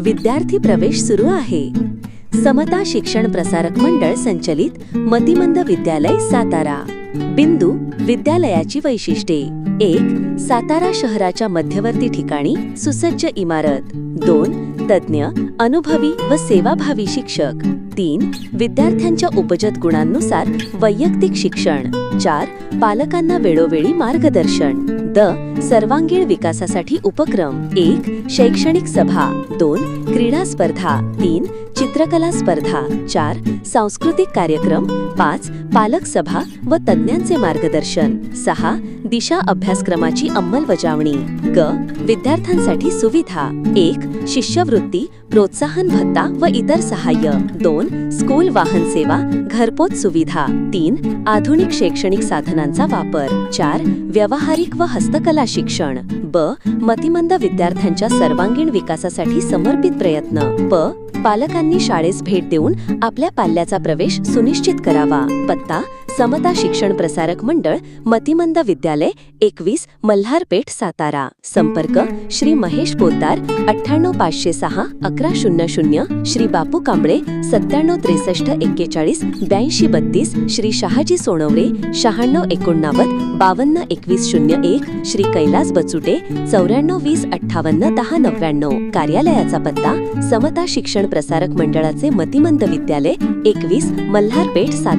विद्यार्थी प्रवेश सुरू आहे. समता शिक्षण प्रसारक मंडळ संचलित मतिमंद विद्यालय सातारा. बिंदू विद्यालयाची वैशिष्ट्ये. एक सातारा शहराच्या मध्यवर्ती ठिकाणी सुसज्ज इमारत. दोन तज्ज्ञ अनुभवी व सेवाभावी शिक्षक. तीन विद्यार्थ्यांच्या उपजत गुणांनुसार वैयक्तिक शिक्षण. चार पालकांना वेळोवेळी मार्गदर्शन. द सर्वांगीण विकासासाठी उपक्रम. एक शैक्षणिक सभा. दोन क्रीडा स्पर्धा तीन चित्रकला स्पर्धा चार सांस्कृतिक कार्यक्रम पाच पालक सभा व तज्ज्ञांचे मार्गदर्शन सहा दिशा अभ्यासक्रमाची अंमलबजावणी ग विद्यार्थ्यांसाठी सुविधा एक शिष्यवृत्ती प्रोत्साहन भत्ता व इतर सहाय्य दोन स्कूल वाहन सेवा घरपोच सुविधा तीन आधुनिक शैक्षणिक साधनांचा वापर चार व्यावहारिक व हस्तकला शिक्षण ब मतिमंद विद्यार्थ्यांच्या सर्वांगीण विकासासाठी समर्पित प्रयत्न. प. पालकांनी शाळेस भेट देऊन आपल्या पाल्याचा प्रवेश सुनिश्चित करावा. पत्ता समता शिक्षण प्रसारक मंडळ मतिमंद विद्यालय एकवीस मल्हारपेठ सातारा. संपर्क श्री महेश पोतार अठ्ठ्याण्णव पाचशे सहा अकरा शून्य शून्य श्री बापू कांबळे सत्त्याण्णव त्रेसष्ट एक्केचाळीस ब्याऐंशी बत्तीस श्री शहाजी सोनवरे शहाण्णव एकोणनव्वद बावन्न एकवीस शून्य एक श्री कैलास बचुटे चौऱ्याण्णव वीस अठ्ठावन्न दहा नव्याण्णव. कार्यालयाचा पत्ता समता शिक्षण प्रसारक मंडळाचे मतिमंद विद्यालय एकवीस मल्हारपेठ सातारा.